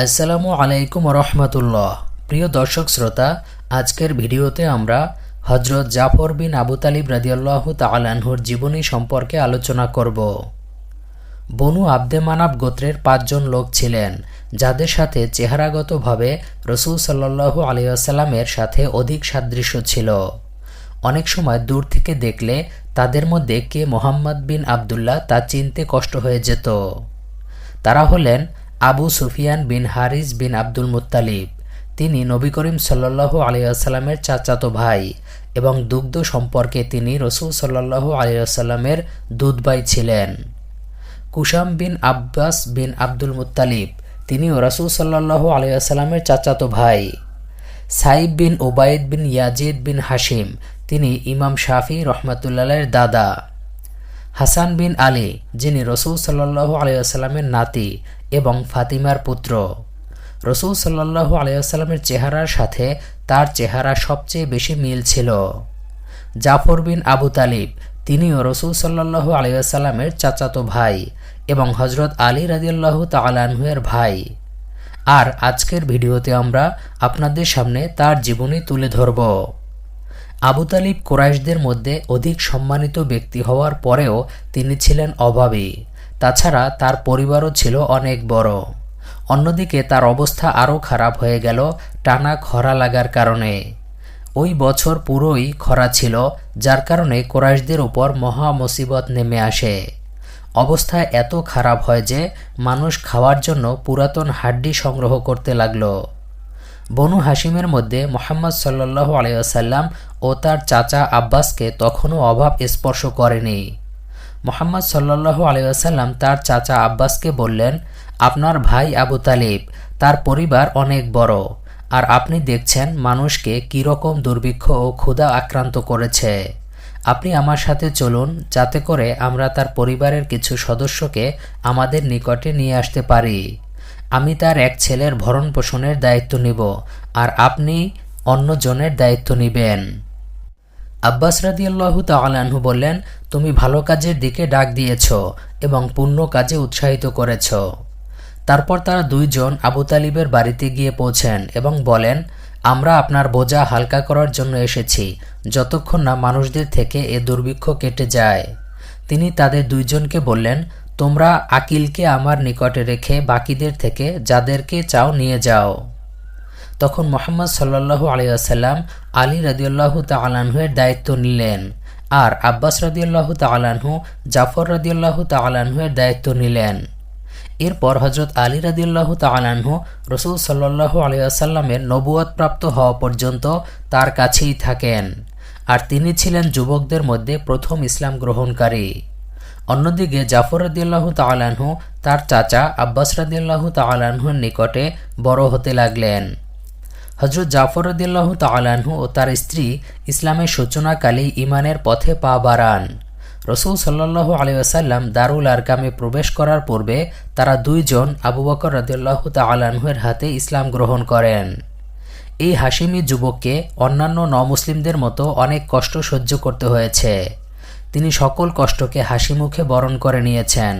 আসসালামু আলাইকুম রহমতুল্লাহ প্রিয় দর্শক শ্রোতা, আজকের ভিডিওতে আমরা হজরত জাফর বিন আবু তালিব রাদিয়াল্লাহু তালানহুর জীবনী সম্পর্কে আলোচনা করব। বনু আব্দে মানাব গোত্রের পাঁচজন লোক ছিলেন, যাদের সাথে চেহারাগতভাবে রসুল সাল্লাহু আলিয়াসাল্লামের সাথে অধিক সাদৃশ্য ছিল। অনেক সময় দূর থেকে দেখলে তাদের মধ্যে কে মোহাম্মদ বিন আবদুল্লাহ তা চিনতে কষ্ট হয়ে যেত। তারা হলেন Abu Sufyan bin Harith bin Abdul Muttalib. তিনি নবী করিম সাল্লাহু আলিয়াসাল্লামের চাচাতো ভাই এবং দুগ্ধ সম্পর্কে তিনি রসুল সাল্লাহু আলিয়াসাল্লামের দুধবাই ছিলেন। Qusam bin Abbas bin Abdul Muttalib, তিনিও রসুল সাল্লাহু আলিয়াসাল্লামের চাচাতো ভাই। Saib bin Ubayd bin Yazid bin Hashim তিনি ইমাম শাফি রহমতুল্লাহের দাদা। হাসান বিন আলী, যিনি রসুল সাল্লাহু আলিয়াস্লামের নাতি এবং ফাতিমার পুত্র। রসুল সাল্লাহু আলিয়াস্লামের চেহারার সাথে তার চেহারা সবচেয়ে বেশি মিল ছিল। জাফর বিন আবু তালিব, তিনিও রসুল সাল্লাহু আলিয়াস্লামের চাচাতো ভাই এবং হজরত আলী রাজিয়াল্লাহু তালানহুয়ের ভাই। আর আজকের ভিডিওতে আমরা আপনাদের সামনে তার জীবনী তুলে ধরব। আবু তালিব কোরাইশদের মধ্যে অধিক সম্মানিত ব্যক্তি হওয়ার পরেও তিনি ছিলেন অভাবী। তাছাড়া তার পরিবারও ছিল অনেক বড়। অন্যদিকে তার অবস্থা আরও খারাপ হয়ে গেল টানা খরা লাগার কারণে। ওই বছর পুরোই খরা ছিল, যার কারণে কোরাইশদের উপর মহা মুসিবত নেমে আসে। অবস্থা এত খারাপ হয় যে মানুষ খাওয়ার জন্য পুরাতন হাড্ডি সংগ্রহ করতে লাগল। বনু হাসিমের মধ্যে মোহাম্মদ সাল্লাহ আলিয়াসাল্লাম ও তার চাচা আব্বাসকে তখনও অভাব স্পর্শ করেনি। মোহাম্মদ সাল্লাহ আলাইসাল্লাম তার চাচা আব্বাসকে বললেন, আপনার ভাই আবু তালিব, তার পরিবার অনেক বড়। আর আপনি দেখছেন মানুষকে কীরকম দুর্ভিক্ষ ও ক্ষুধা আক্রান্ত করেছে। আপনি আমার সাথে চলুন, যাতে করে আমরা তার পরিবারের কিছু সদস্যকে আমাদের নিকটে নিয়ে আসতে পারি। আমি তার এক ছেলের ভরণ পোষণের দায়িত্ব নিব আর আপনি অন্যজনের দায়িত্ব নিবেন। আব্বাস রাদিয়াল্লাহু তালাহু বললেন, তুমি ভালো কাজের দিকে ডাক দিয়েছ এবং পুণ্য কাজে উৎসাহিত করেছ। তারপর তারা দুইজন আবু তালিবের বাড়িতে গিয়ে পৌঁছেন এবং বলেন, আমরা আপনার বোঝা হালকা করার জন্য এসেছি, যতক্ষণ না মানুষদের থেকে এ দুর্ভিক্ষ কেটে যায়। তিনি তাদের দুইজনকে বললেন তোমরা আকিলকে আমার নিকটে রেখে বাকিদের থেকে যাদেরকে চাও নিয়ে যাও। তখন মোহাম্মদ সাল্লাহু আলিয়াসাল্লাম আলী রাদিউল্লাহ তালাহুয়ের দায়িত্ব নিলেন আর আব্বাস রাদিউল্লাহ তালাহু জাফর রাদিউল্লাহ তালাহুয়ের দায়িত্ব নিলেন। এরপর হজরত আলী রাদিউল্লাহ তালাহু রসুল সাল্লাহু আলিয়াসাল্লামের নবুয়াদ প্রাপ্ত হওয়া পর্যন্ত তার কাছেই থাকেন। আর তিনি ছিলেন যুবকদের মধ্যে প্রথম ইসলাম গ্রহণকারী। অন্যদিকে জাফর রদিয়াল্লাহ তালাহু তার চাচা আব্বাস রদিয়াল্লাহ তালাহুর নিকটে বড় হতে লাগলেন। হজরত জাফর রদিয়াল্লাহ তালাহু ও তার স্ত্রী ইসলামের সূচনাকালেই ইমানের পথে পা বাড়ান। রসুল সাল্লাহ আলিয়াসাল্লাম দারুল আরকামে প্রবেশ করার পূর্বে তারা দুইজন আবু বকর রদিয়াল্লাহ তালাহুয়ের হাতে ইসলাম গ্রহণ করেন। এই হাসিমি যুবককে অন্যান্য নমুসলিমদের মতো অনেক কষ্ট সহ্য করতে হয়েছে। তিনি সকল কষ্টকে হাসি মুখে বরণ করে নিয়েছেন,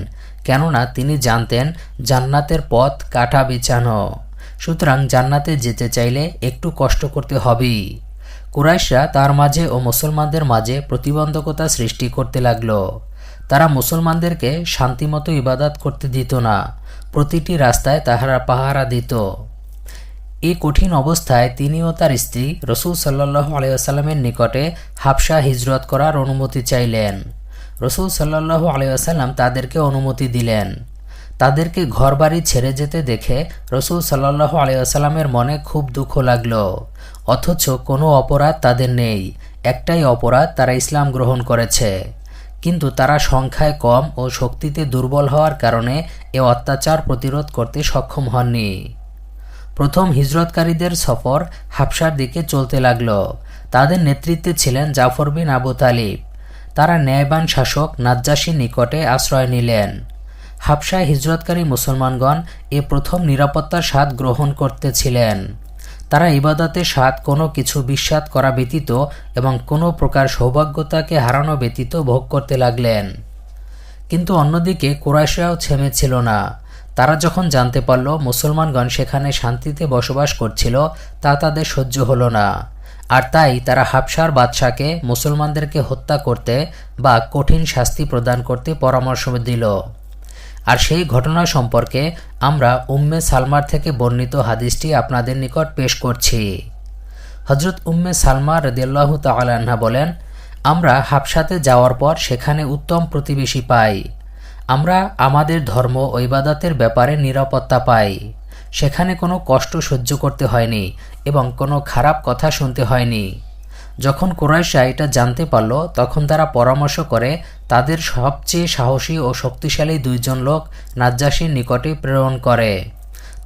কেননা তিনি জানতেন জান্নাতের পথ কাটা বিছানো। সুতরাং জান্নাতে যেতে চাইলে একটু কষ্ট করতে হবেই। কুরাইশরা তার মাঝে ও মুসলমানদের মাঝে প্রতিবন্ধকতা সৃষ্টি করতে লাগল। তারা মুসলমানদেরকে শান্তিমতো ইবাদাত করতে দিত না, প্রতিটি রাস্তায় তাহারা পাহারা দিত। এই কঠিন অবস্থায় তিনি ও তার স্ত্রী রসুল সাল্লাহ আলিয়াসাল্লামের নিকটে হাফসা হিজরত করার অনুমতি চাইলেন। রসুল সাল্লাহ আলিয়াসাল্লাম তাদেরকে অনুমতি দিলেন। তাদেরকে ঘরবাড়ি ছেড়ে যেতে দেখে রসুল সাল্লাহ আলিয়াসাল্লামের মনে খুব দুঃখ লাগল। অথচ কোনো অপরাধ তাদের নেই, একটাই অপরাধ তারা ইসলাম গ্রহণ করেছে। কিন্তু তারা সংখ্যায় কম ও শক্তিতে দুর্বল হওয়ার কারণে এ অত্যাচার প্রতিরোধ করতে সক্ষম হননি। প্রথম হিজরতকারীদের সফর হাফসার দিকে চলতে লাগল। তাদের নেতৃত্বে ছিলেন জাফর বিন আবু তালিব। তারা ন্যায়বান শাসক নাজ্জাসীর নিকটে আশ্রয় নিলেন। হাফসায় হিজরতকারী মুসলমানগণ এ প্রথম নিরাপত্তার স্বাদ গ্রহণ করতেছিলেন। তারা ইবাদতের স্বাদ কোনো কিছু বিশ্বাস করা ব্যতীত এবং কোনো প্রকার সৌভাগ্যতাকে হারানো ব্যতীত ভোগ করতে লাগলেন। কিন্তু অন্যদিকে কোরাইশাও ছেমে ছিল না। তারা যখন জানতে পারল মুসলমানগণ সেখানে শান্তিতে বসবাস করছিল, তা তাদের সহ্য হলো না। আর তাই তারা হাবসার বাদশাকে মুসলমানদেরকে হত্যা করতে বা কঠিন শাস্তি প্রদান করতে পরামর্শ দিল। আর সেই ঘটনা সম্পর্কে আমরা উম্মে সালমার থেকে বর্ণিত হাদিসটি আপনাদের নিকট পেশ করছি। হজরত উম্মে সালমা রদিয়াল্লাহ তাল্লাহা বলেন, আমরা হাবসাতে যাওয়ার পর সেখানে উত্তম প্রতিবেশী পাই। আমরা আমাদের ধর্ম ও ইবাদতের ব্যাপারে নিরাপত্তা পাই। সেখানে কোনো কষ্ট সহ্য করতে হয়নি এবং কোনো খারাপ কথা শুনতে হয়নি। যখন কোরাইশা এটা জানতে পারল, তখন তারা পরামর্শ করে তাদের সবচেয়ে সাহসী ও শক্তিশালী দুইজন লোক নাজ্জাসীর নিকটে প্রেরণ করে।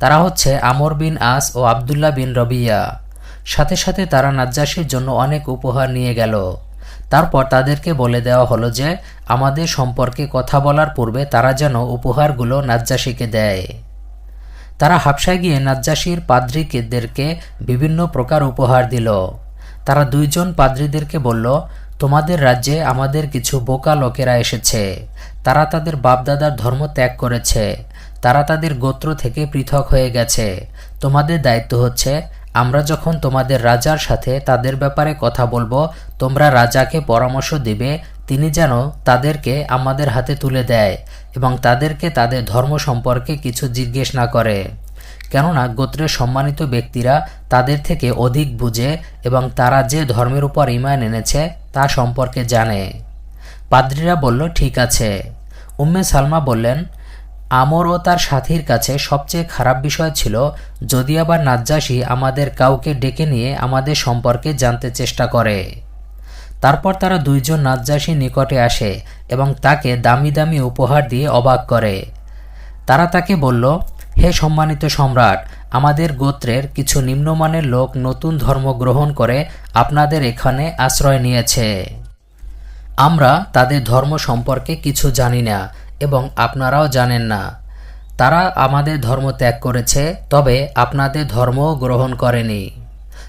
তারা হচ্ছে আমর বিন আস ও আবদুল্লাহ বিন রবিয়া। সাথে সাথে তারা নাজ্জাসীর জন্য অনেক উপহার নিয়ে গেল। তারপর তাদেরকে বলে দেওয়া হলো যে, আমাদের সম্পর্কে কথা বলার পূর্বে তারা যেন উপহারগুলো নাজ্জাসীকে দেয়। তারা হাবসায় গিয়ে নাজ্জাসীর পাদ্রিকেদেরকে বিভিন্ন প্রকার উপহার দিল। তারা দুইজন পাদ্রীদেরকে বলল, তোমাদের রাজ্যে আমাদের কিছু বোকা লোকেরা এসেছে। তারা তাদের বাপদাদার ধর্ম ত্যাগ করেছে। তারা তাদের গোত্র থেকে পৃথক হয়ে গেছে। তোমাদের দায়িত্ব হচ্ছে, আমরা যখন তোমাদের রাজার সাথে তাদের ব্যাপারে কথা বলব তোমরা রাজাকে পরামর্শ দিবে, তিনি যেন তাদেরকে আমাদের হাতে তুলে দেয় এবং তাদেরকে তাদের ধর্ম সম্পর্কে কিছু জিজ্ঞেস না করে। কেননা গোত্রের সম্মানিত ব্যক্তিরা তাদের থেকে অধিক বুঝে এবং তারা যে ধর্মের উপর ইমান এনেছে তা সম্পর্কে জানে। পাদ্রীরা বলল, ঠিক আছে। উম্মে সালমা বললেন, আমর ও তার সাথীর কাছে সবচেয়ে খারাপ বিষয় ছিল, যদি আবার নাজ্জাসী আমাদের কাউকে ডেকে নিয়ে আমাদের সম্পর্কে জানতে চেষ্টা করে। তারপর তারা দুইজন নাজ্জাসী নিকটে আসে এবং তাকে দামি দামি উপহার দিয়ে অবাক করে। তারা তাকে বলল, হে সম্মানিত সম্রাট, আমাদের গোত্রের কিছু নিম্নমানের লোক নতুন ধর্ম গ্রহণ করে আপনাদের এখানে আশ্রয় নিয়েছে। আমরা তাদের ধর্ম সম্পর্কে কিছু জানি না এবং আপনারাও জানেন না। তারা আমাদের ধর্ম ত্যাগ করেছে, তবে আপনাদের ধর্মও গ্রহণ করেনি।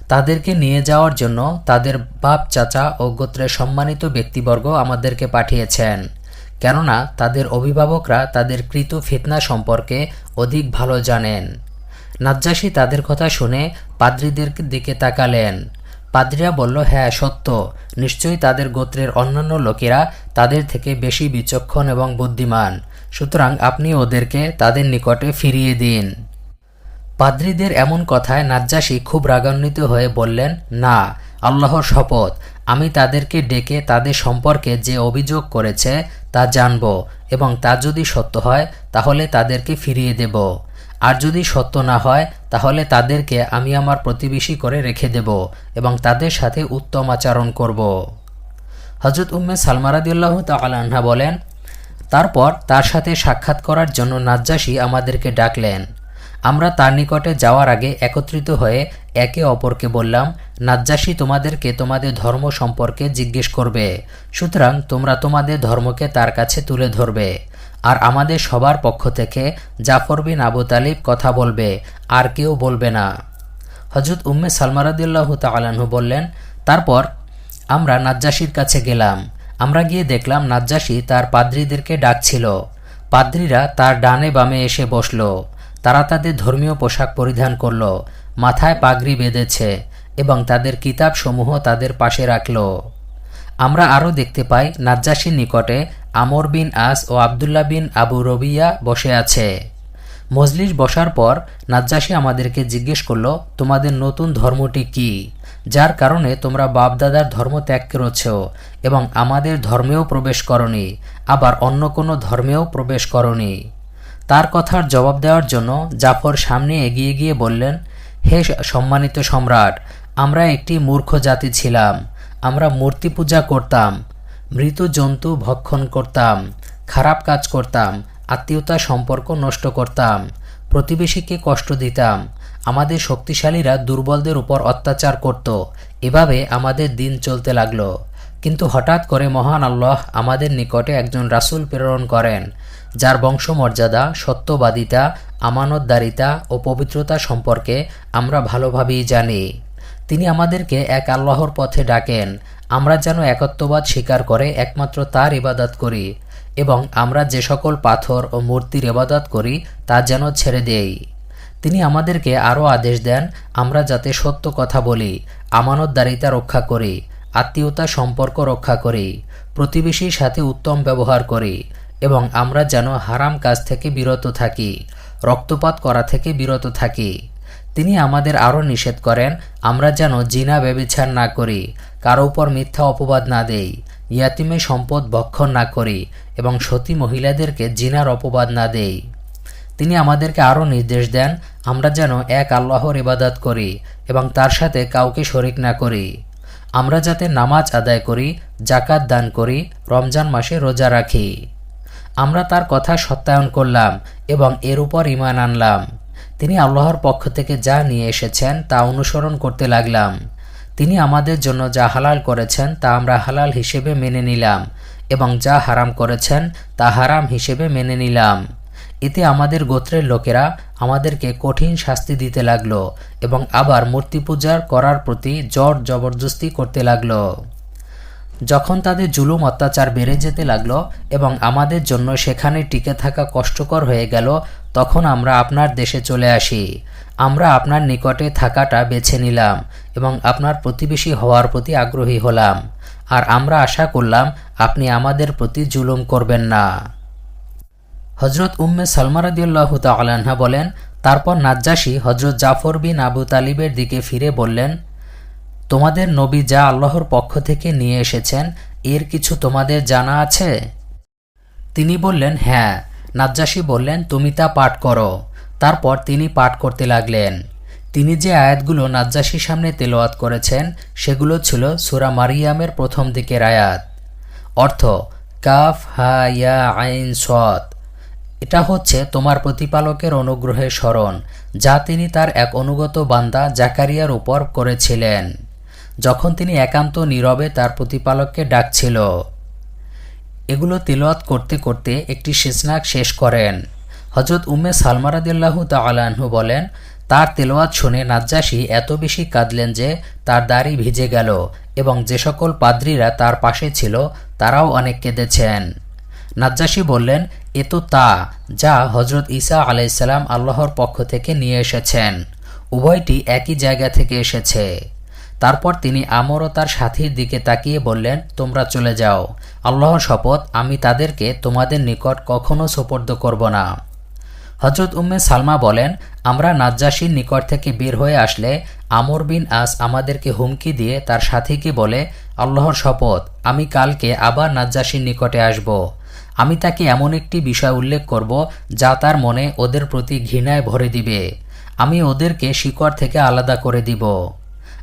তাদেরকে নিয়ে যাওয়ার জন্য তাদের বাপ চাচা ও গোত্রের সম্মানিত ব্যক্তিবর্গ আমাদেরকে পাঠিয়েছেন। কেননা তাদের অভিভাবকরা তাদের কৃত ফিতনা সম্পর্কে অধিক ভালো জানেন। নাজ্জাসী তাদের কথা শুনে পাদ্রীদের দিকে তাকালেন। পাদ্রীরা বলল হ্যাঁ সত্য। নিশ্চয়ই তাদের গোত্রের অন্যান্য লোকেরা তাদের থেকে বেশি বিচক্ষণ এবং বুদ্ধিমান। সুতরাং আপনি ওদেরকে তাদের নিকটে ফিরিয়ে দিন। পাদ্রীদের এমন কথায় নাজ্জাসী খুব রাগান্বিত হয়ে বললেন, না, আল্লাহর শপথ। আমি তাদেরকে ডেকে তাদের সম্পর্কে যে অভিযোগ করেছে তা জানব এবং তা যদি সত্য হয়, তাহলে তাদেরকে ফিরিয়ে দেব। আর যদি সত্য না হয়, তাহলে তাদেরকে আমি আমার প্রতিবেশী করে রেখে দেব এবং তাদের সাথে উত্তম আচরণ করব। হজরত উম্মে সালমারাদিল্লাহ তালাহা বলেন, তারপর তার সাথে সাক্ষাৎ করার জন্য নাজ্জাসী আমাদেরকে ডাকলেন। আমরা তার নিকটে যাওয়ার আগে একত্রিত হয়ে একে অপরকে বললাম, নাজ্জাসী তোমাদেরকে তোমাদের ধর্ম সম্পর্কে জিজ্ঞেস করবে। সুতরাং তোমরা তোমাদের ধর্মকে তার কাছে তুলে ধরবে। আর আমাদের সবার পক্ষ থেকে জাফর বিন আবু তালিব কথা বলবে, আর কেউ বলবে না। হজরত উম্মে সালমারাদিল্লাহ তালাহু বললেন, তারপর আমরা নাজ্জাসীর কাছে গেলাম। আমরা গিয়ে দেখলাম নাজ্জাসী তার পাদ্রীদেরকে ডাকছিল। পাদ্রীরা তার ডানে বামে এসে বসল। তারা তাদের ধর্মীয় পোশাক পরিধান করল, মাথায় পাগড়ি বেঁধেছে এবং তাদের কিতাবসমূহ তাদের পাশে রাখল। আমরা আরও দেখতে পাই, নাজ্জাসীর নিকটে আমর বিন আস ও আবদুল্লাহ বিন আবু রবিয়া বসে আছে। মজলিস বসার পর নাজ্জাসী আমাদেরকে জিজ্ঞেস করল, তোমাদের নতুন ধর্মটি কি? যার কারণে তোমরা বাপদাদার ধর্ম ত্যাগ করেছ এবং আমাদের ধর্মেও প্রবেশ করনি, আবার অন্য কোনো ধর্মেও প্রবেশ করনি। তার কথার জবাব দেওয়ার জন্য জাফর সামনে এগিয়ে গিয়ে বললেন, হে সম্মানিত সম্রাট, আমরা একটি মূর্খ জাতি ছিলাম। আমরা মূর্তি পূজা করতাম, মৃত জন্তু ভক্ষণ করতাম, খারাপ কাজ করতাম, আত্মীয়তা সম্পর্ক নষ্ট করতাম, প্রতিবেশীকে কষ্ট দিতাম। আমাদের শক্তিশালীরা দুর্বলদের উপর অত্যাচার করত। এভাবে আমাদের দিন চলতে লাগল। কিন্তু হঠাৎ করে মহান আল্লাহ আমাদের নিকটে একজন রাসূল প্রেরণ করেন। যার বংশমর্যাদা, সত্যবাদিতা, আমানতদারিতা ও পবিত্রতা সম্পর্কে আমরা ভালোভাবেই জানি। তিনি আমাদেরকে এক আল্লাহর পথে ডাকেন। আমরা যেন একত্ববাদ স্বীকার করে একমাত্র তার ইবাদত করি এবং আমরা যে সকল পাথর ও মূর্তির ইবাদত করি তা যেন ছেড়ে দেই। তিনি আমাদেরকে আরও আদেশ দেন, আমরা যাতে সত্য কথা বলি, আমানতদারিতা রক্ষা করি, আত্মীয়তা সম্পর্ক রক্ষা করি, প্রতিবেশীর সাথে উত্তম ব্যবহার করি এবং আমরা যেন হারাম কাজ থেকে বিরত থাকি, রক্তপাত করা থেকে বিরত থাকি। তিনি আমাদের আরও নিষেধ করেন, আমরা যেন জিনা ব্যবিচার না করি, কারও উপর মিথ্যা অপবাদ না দেই, ইয়াতিমে সম্পদ ভক্ষণ না করি এবং সতী মহিলাদেরকে জিনার অপবাদ না দেই। তিনি আমাদেরকে আরও নির্দেশ দেন, আমরা যেন এক আল্লাহর ইবাদত করি এবং তার সাথে কাউকে শরিক না করি। আমরা যাতে নামাজ আদায় করি জাকাত দান করি, রমজান মাসে রোজা রাখি। আমরা তার কথা সত্যায়ন করলাম এবং এর উপর ইমান আনলাম। তিনি আল্লাহর পক্ষ থেকে যা নিয়ে এসেছেন তা অনুসরণ করতে লাগলাম। তিনি আমাদের জন্য যা হালাল করেছেন তা আমরা হালাল হিসেবে মেনে নিলাম এবং যা হারাম করেছেন তা হারাম হিসেবে মেনে নিলাম। এতে আমাদের গোত্রের লোকেরা আমাদেরকে কঠিন শাস্তি দিতে লাগল এবং আবার মূর্তি পূজার করার প্রতি জর জবরদস্তি করতে লাগল। যখন তাদের জুলুম অত্যাচার বেড়ে যেতে লাগল এবং আমাদের জন্য সেখানে টিকে থাকা কষ্টকর হয়ে গেল, তখন আমরা আপনার দেশে চলে আসি। আমরা আপনার নিকটে থাকাটা বেছে নিলাম এবং আপনার প্রতিবেশী হওয়ার প্রতি আগ্রহী হলাম। আর আমরা আশা করলাম আপনি আমাদের প্রতি জুলুম করবেন না। হজরত উম্মে সালমা রাদিউল্লাহ তালাহা বলেন, তারপর নাজ্জাসী হজরত জাফর বিন আবু তালিবের দিকে ফিরে বললেন তোমাদের নবী যা আল্লাহর পক্ষ থেকে নিয়ে এসেছেন, এর কিছু তোমাদের জানা আছে? তিনি বললেন হ্যাঁ। নাজ্জাসী বললেন, তুমি তা পাঠ করো। তারপর তিনি পাঠ করতে লাগলেন। তিনি যে আয়াতগুলো নাজ্জাসীর সামনে তেলোয়াত করেছেন, সেগুলো ছিল সুরা মারিয়ামের প্রথম দিকের আয়াত। অর্থ, কাফ, হা, ইয়া, আইন, সৎ। এটা হচ্ছে তোমার প্রতিপালকের অনুগ্রহের স্মরণ, যা তিনি তার এক অনুগত বান্দা জাকারিয়ার উপর করেছিলেন। যখন তিনি একান্ত নীরবে তার প্রতিপালককে ডাকছিল। এগুলো তেলোয়াত করতে করতে একটি শেষনাক শেষ করেন। হজরত উম্মে সালমারাদিল্লাহু তালাহু বলেন, তার তেলোয়াত শুনে নাজ্জাসী এত বেশি কাঁদলেন যে তার দাড়ি ভিজে গেল এবং যে সকল পাদ্রীরা তার পাশে ছিল তারাও অনেক কেঁদেছেন। নাজ্জাসী বললেন, এ তো তা যা হজরত ঈসা আলাইসাল্লাম আল্লাহর পক্ষ থেকে নিয়ে এসেছেন। উভয়টি একই জায়গা থেকে এসেছে। তারপর তিনি আমর ও তার সাথীর দিকে তাকিয়ে বললেন, তোমরা চলে যাও। আল্লাহর শপথ, আমি তাদেরকে তোমাদের নিকট কখনো সোপর্দ করব না। হজরত উম্মে সালমা বলেন, আমরা নাজ্জাসীর নিকট থেকে বের হয়ে আসলে আমর বিন আস আমাদেরকে হুমকি দিয়ে তার সাথীকে বলে, আল্লাহর শপথ, আমি কালকে আবার নাজ্জাসীর নিকটে আসব। আমি তাকে এমন একটি বিষয় উল্লেখ করব যা তার মনে ওদের প্রতি ঘৃণায় ভরে দিবে। আমি ওদেরকে শিকড় থেকে আলাদা করে দিব।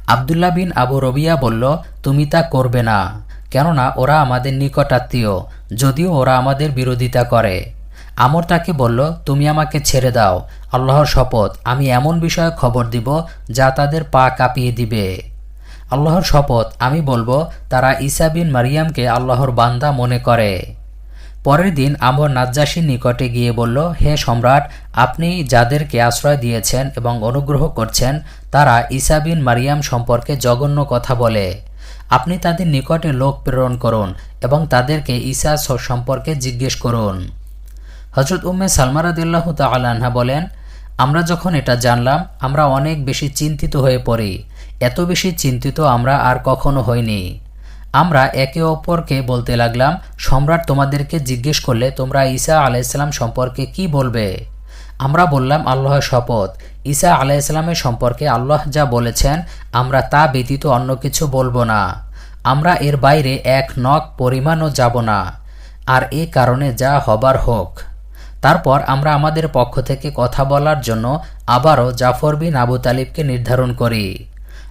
আবদুল্লাহ বিন আবু রবিয়া বলল, তুমি তা করবে না। কেননা ওরা আমাদের নিকট আত্মীয়, যদিও ওরা আমাদের বিরোধিতা করে। আমর তাকে বলল, তুমি আমাকে ছেড়ে দাও। আল্লাহর শপথ। আমি এমন বিষয়ে খবর দিব যা তাদের পা কাঁপিয়ে দিবে। আল্লাহর শপথ। আমি বলব, তারা ঈসা বিন মারিয়ামকে আল্লাহর বান্দা মনে করে। পরের দিন আমর নাজ্জাসীর নিকটে গিয়ে বলল, হে সম্রাট, আপনি যাদেরকে আশ্রয় দিয়েছেন এবং অনুগ্রহ করছেন, তারা ঈসা বিন মারিয়াম সম্পর্কে জঘন্য কথা বলে। আপনি তাদের নিকটে লোক প্রেরণ করুন এবং তাদেরকে ঈসা সম্পর্কে জিজ্ঞেস করুন। হজরত উম্মে সালমারাদিল্লাহ তাল্লাহা বলেন, আমরা যখন এটা জানলাম, আমরা অনেক বেশি চিন্তিত হয়ে পড়ি। এত বেশি চিন্তিত আমরা আর কখনো হইনি। আমরা একে অপরকে বলতে লাগলাম, সম্রাট তোমাদেরকে জিজ্ঞেস করলে তোমরা ঈসা আলাইসাল্লাম সম্পর্কে কি বলবে? আমরা বললাম, আল্লাহর শপথ। ঈসা আলাইসাল্লামের সম্পর্কে আল্লাহ যা বলেছেন, আমরা তা ব্যতীত অন্য কিছু বলব না। আমরা এর বাইরে এক নখ পরিমাণও যাব না। আর এ কারণে যা হবার হোক। তারপর আমরা আমাদের পক্ষ থেকে কথা বলার জন্য আবারও জাফর বিন আবু তালিবকে নির্ধারণ করি।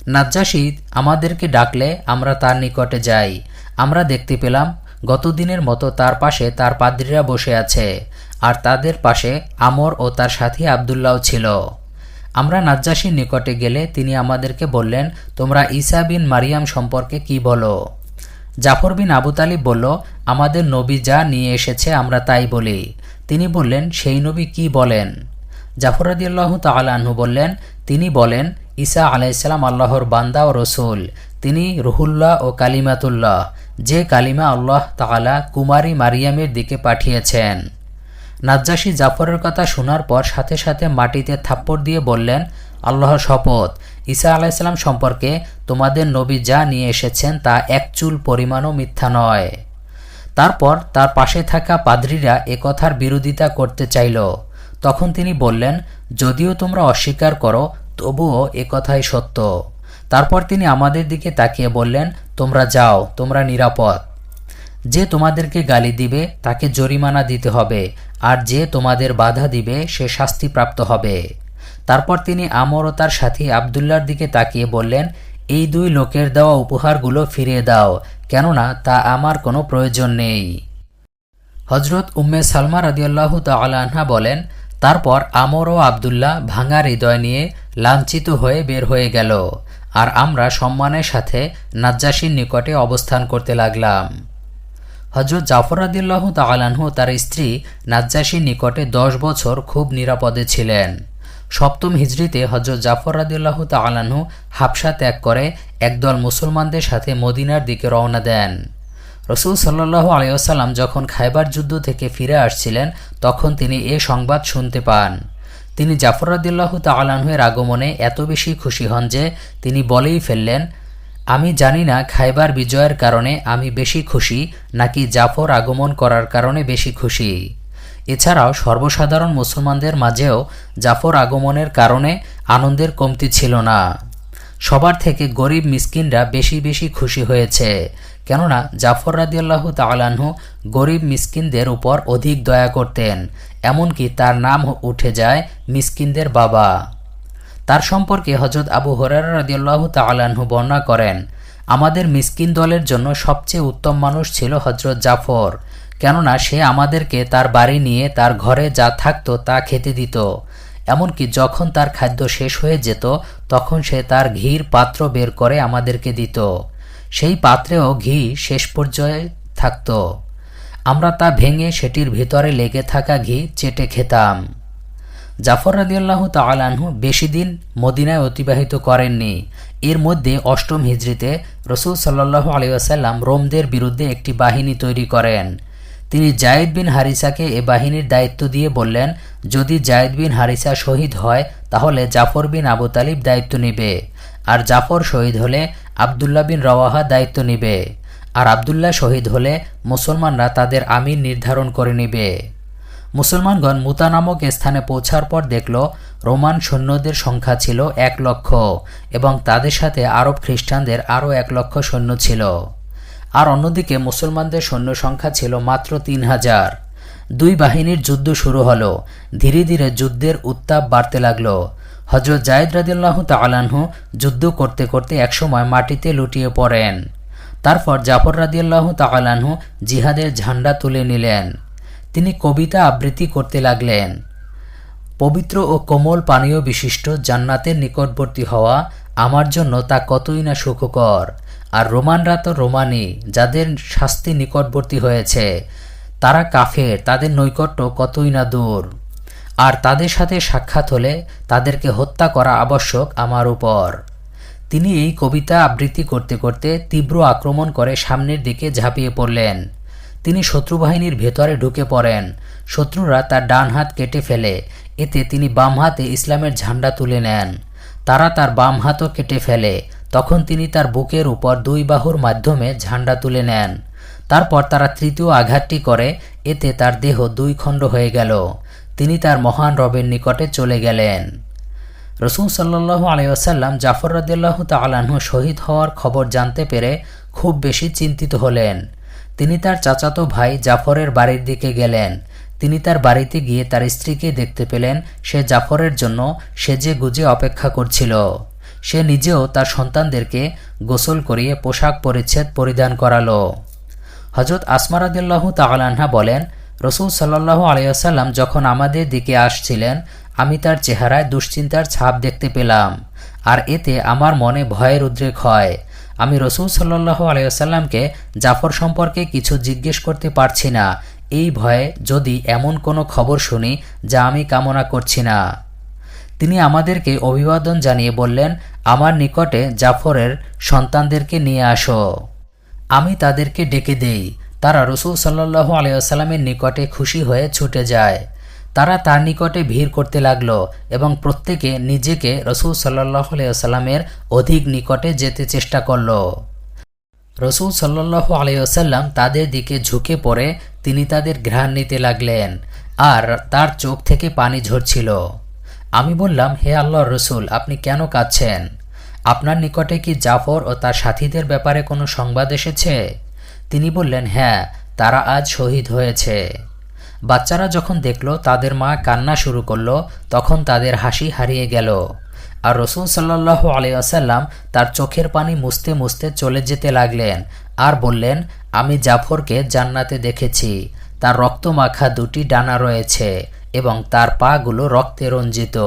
নাজ্জাসী আমাদেরকে ডাকলে আমরা তার নিকটে যাই। আমরা দেখতে পেলাম, গতদিনের মতো তার পাশে তার পাদ্রীরা বসে আছে, আর তাদের পাশে আমর ও তার সাথী আবদুল্লাও ছিল। আমরা নাজ্জাসীর নিকটে গেলে তিনি আমাদেরকে বললেন, তোমরা ঈসা বিন মারিয়াম সম্পর্কে কি বলো? জাফর বিন আবু তালিব বলল, আমাদের নবী যা নিয়ে এসেছে আমরা তাই বলি। তিনি বললেন, সেই নবী কি বলেন? জাফর আদিয়াল্লাহ তালাহু বললেন, তিনি বলেন ঈসা আলাইসাল্লাম আল্লাহর বান্দা ও রসুল। তিনি রুহুল্লাহ ও কালিমাতুল্লাহ, যে কালিমা আল্লাহ তাআলা কুমারী মারিয়ামের দিকে পাঠিয়েছেন। নাজ্জাসী জাফরের কথা শোনার পর সাথে সাথে মাটিতে থাপ্পড় দিয়ে বললেন আল্লাহর শপথ, ঈসা আলাইসাল্লাম সম্পর্কে তোমাদের নবী যা নিয়ে এসেছেন তা এক চুল পরিমাণও মিথ্যা নয়। তারপর তার পাশে থাকা পাদ্রীরা একথার বিরোধিতা করতে চাইল। তখন তিনি বললেন, যদিও তোমরা অস্বীকার করো তবুও একথাই সত্য। তারপর তিনি আমাদের দিকে তাকিয়ে বললেন, তোমরা যাও, তোমরা নিরাপদ। যে তোমাদেরকে গালি দিবে, তাকে জরিমানা দিতে হবে, আর যে তোমাদের বাধা দিবে, সে শাস্তিপ্রাপ্ত হবে। তারপর তিনি আমর ও তার সাথী আবদুল্লার দিকে তাকিয়ে বললেন, এই দুই লোকের দেওয়া উপহারগুলো ফিরিয়ে দাও, কেননা তা আমার কোনো প্রয়োজন নেই। হজরত উম্মে সালমা রাদিয়াল্লাহ তালাহা বলেন তারপর আমর ও আবদুল্লাহ ভাঙা হৃদয় নিয়ে লাঞ্ছিত হয়ে বের হয়ে গেল। আর আমরা সম্মানের সাথে নাজ্জাসীর নিকটে অবস্থান করতে লাগলাম। হজরত জাফর রাদিল্লাহ তালাহু তার স্ত্রী নাজ্জাসীর নিকটে দশ বছর খুব নিরাপদে ছিলেন। সপ্তম হিজড়িতে হজরত জাফর রাদিল্লাহ তালাহু হাবসা ত্যাগ করে একদল মুসলমানদের সাথে মদিনার দিকে রওনা দেন। রসুল সাল্লাহ আলিয়াল্লাম যখন খাইবার যুদ্ধ থেকে ফিরে আসছিলেন, তখন তিনি এ সংবাদ শুনতে পান। তিনি জাফর রাদিল্লাহ তালাহের আগমনে এত বেশি খুশি হন যে তিনি বলেই ফেললেন, আমি জানি না খাইবার বিজয়ের কারণে আমি বেশি খুশি নাকি জাফর আগমন করার কারণে বেশি খুশি। এছাড়াও সর্বসাধারণ মুসলমানদের মাঝেও জাফর আগমনের কারণে আনন্দের কমতি ছিল না। সবার থেকে গরিব মিসকিনরা বেশি বেশি খুশি হয়েছে। কেননা জাফর রাদিয়াল্লাহু তালাহু গরিব মিসকিনদের উপর অধিক দয়া করতেন, এমনকি তার নাম উঠে যায় মিসকিনদের বাবা। তার সম্পর্কে হজরত আবু হরার রাদিয়াল্লাহু তালাহু বর্ণনা করেন, আমাদের মিসকিন দলের জন্য সবচেয়ে উত্তম মানুষ ছিল হজরত জাফর, কেননা সে আমাদেরকে তার বাড়ি নিয়ে তার ঘরে যা থাকতো তা খেতে দিত। এমনকি যখন তার খাদ্য শেষ হয়ে যেত, তখন সে তার ঘির পাত্র বের করে আমাদেরকে দিত। সেই পাত্রেও ঘি শেষ পর্যায়ে থাকত। আমরা তা ভেঙে সেটির ভিতরে লেগে থাকা ঘি চেটে খেতাম। জাফর রাদিয়াল্লাহ তালাহু বেশি দিন মদিনায় অতিবাহিত করেননি। এর মধ্যে অষ্টম হিজড়িতে রসুল সাল্লাহ আলিয়াসাল্লাম রোমদের বিরুদ্ধে একটি বাহিনী তৈরি করেন। তিনি জায়েদ বিন হারিসাকে এ বাহিনীর দায়িত্ব দিয়ে বললেন, যদি জায়েদ বিন হারিসা শহীদ হয়, তাহলে জাফর বিন আবু তালিব দায়িত্ব নেবে। আর জাফর শহীদ হলে আবদুল্লাহ বিন রওয়াহা দায়িত্ব নিবে। আর আবদুল্লাহ শহীদ হলে মুসলমানরা তাদের আমির নির্ধারণ করে নিবে। মুসলমানগণ মুতা নামক স্থানে পৌঁছার পর দেখল, রোমান সৈন্যদের সংখ্যা ছিল এক লক্ষ এবং তাদের সাথে আরব খ্রিস্টানদের আরও এক লক্ষ সৈন্য ছিল। আর অন্যদিকে মুসলমানদের সৈন্য সংখ্যা ছিল মাত্র তিন হাজার। দুই বাহিনীর যুদ্ধ শুরু হলো। ধীরে ধীরে যুদ্ধের উত্তাপ বাড়তে লাগল। হজরত জায়দ রাদিল্লাহ তালাহু যুদ্ধ করতে করতে একসময় মাটিতে লুটিয়ে পড়েন। তারপর জাফর রাদিয়াল্লাহ তালাহু জিহাদের ঝান্ডা তুলে নিলেন। তিনি কবিতা আবৃত্তি করতে লাগলেন। পবিত্র ও কোমল পানীয় বিশিষ্ট জান্নাতের নিকটবর্তী হওয়া আমার জন্য তা কতই না সুখকর। আর রোমানরা তো রোমানি যাদের শাস্তি নিকটবর্তী হয়েছে, তারা কাফের, তাদের নৈকট্য কতই না দূর। আর তাদের সাথে সাক্ষাৎ হলে তাদেরকে হত্যা করা আবশ্যক আমার উপর। তিনি এই কবিতা আবৃত্তি করতে করতে তীব্র আক্রমণ করে সামনের দিকে ঝাঁপিয়ে পড়লেন। তিনি শত্রুবাহিনীর ভেতরে ঢুকে পড়েন। শত্রুরা তার ডান হাত কেটে ফেলে। এতে তিনি বাম হাতে ইসলামের ঝান্ডা তুলে নেন। তারা তার বাম হাতও কেটে ফেলে। তখন তিনি তার বুকের উপর দুই বাহুর মাধ্যমে ঝান্ডা তুলে নেন। তারপর তারা তৃতীয় আঘাতটি করে। এতে তার দেহ দুই খণ্ড হয়ে গেল। তিনি তার মহান রবের নিকটে চলে গেলেন। রসুল সাল্লাহ আলিয়াসাল্লাম জাফর রদুল্লাহ তালাহ শহীদ হওয়ার খবর জানতে পেরে খুব বেশি চিন্তিত হলেন। তিনি তার চাচাতো ভাই জাফরের বাড়ির দিকে গেলেন। তিনি তার বাড়িতে গিয়ে তার স্ত্রীকে দেখতে পেলেন। সে জাফরের জন্য সেজে গুজে অপেক্ষা করছিল। সে নিজেও তার সন্তানদেরকে গোসল করিয়ে পোশাক পরিচ্ছেদ পরিধান করালো। হজরত আসমারাদুল্লাহ তালাহা বলেন রসুল সাল্লাহ আলিয়াসাল্লাম যখন আমাদের দিকে আসছিলেন, আমি তার চেহারায় দুশ্চিন্তার ছাপ দেখতে পেলাম। আর এতে আমার মনে ভয়ের উদ্রেক হয়। আমি রসুল সাল্লাহ আলিয়াসাল্লামকে জাফর সম্পর্কে কিছু জিজ্ঞেস করতে পারছি না। এই ভয়ে যদি এমন কোনো খবর শুনি যা আমি কামনা করছি না। তিনি আমাদেরকে অভিবাদন জানিয়ে বললেন, আমার নিকটে জাফরের সন্তানদেরকে নিয়ে আসো। আমি তাদেরকে ডেকে দেই। তারা রসুল সাল্লাহ আলাইসাল্লামের নিকটে খুশি হয়ে ছুটে যায়। তারা তার নিকটে ভিড় করতে লাগল এবং প্রত্যেকে নিজেকে রসুল সাল্লাহ আলাইসাল্লামের অধিক নিকটে যেতে চেষ্টা করল। রসুল সাল্লাহ আলাইসাল্লাম তাদের দিকে ঝুঁকে পড়ে তিনি তাদের ঘ্রাণ নিতে লাগলেন আর তার চোখ থেকে পানি ঝরছিল। আমি বললাম, হে আল্লাহর রসুল, আপনি কেন কাঁদছেন? আপনার নিকটে কি জাফর ও তার সাথীদের ব্যাপারে কোনো সংবাদ এসেছে? তিনি বললেন হ্যাঁ তারা আজ শহীদ হয়েছে। বাচ্চারা যখন দেখল, তাদের মা কান্না শুরু করল, তখন তাদের হাসি হারিয়ে গেল। আর রসুল সাল্লাহ আলিয়াসাল্লাম তার চোখের পানি মুছতে মুছতে চলে যেতে লাগলেন আর বললেন, আমি জাফরকে জান্নাতে দেখেছি। তার রক্তমাখা দুটি ডানা রয়েছে এবং তার পাগুলো রক্তে রঞ্জিত।